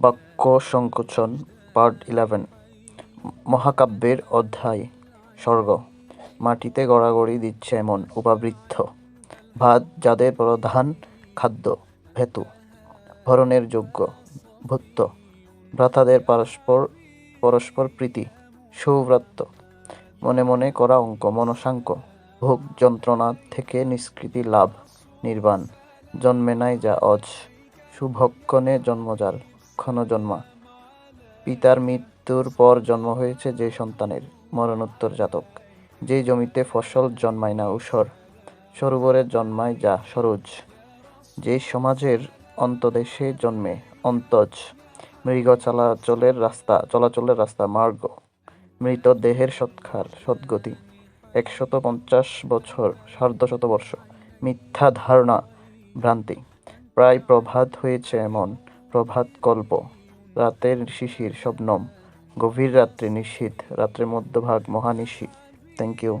বাক্য সংকোচন, part eleven, মহাকাব্যের অধ্যায়, স্বর্গ। মাটিতে গড়াগড়ি দিচ্ছে এমন উপাবৃত্ত। ভাত যাদের প্রধান খাদ্য, ভেতু। ভরণের যোগ্য ভূত্য ভ্রাতাদের পরস্পর পরস্পর প্রীতি সৌভ্রাত্য মনে মনে করা অঙ্ক, মনসাঙ্ক। ভোগ যন্ত্রণা থেকে নিষ্কৃতি লাভ, নির্বাণ। জন্মে নাই যা অজ। সুভক্ষণে জন্মজাল। ক্ষণ জন্মা। পিতার মৃত্যুর পর জন্ম হয়েছে যে সন্তানের মরণোত্তর জাতক। যে জমিতে ফসল জন্মায় না ঊষর সরোবরে জন্মায় যা সরোজ। যে সমাজের অন্তদেশে জন্মে অন্তজ মৃগ চলাচলের রাস্তা চলাচলের রাস্তা মার্গ, মৃত দেহের সৎকার, সদ্গতি। একশত পঞ্চাশ বছর, সার্ধশত বর্ষ, মিথ্যা ধারণা, ভ্রান্তি। প্রায় প্রভাত হয়েছে এমন প্রভাত কল্প রাতের শিশির শবনম গভীর রাত্রে নিশীথ রাত্রের মধ্যভাগ মহানিশি। Thank you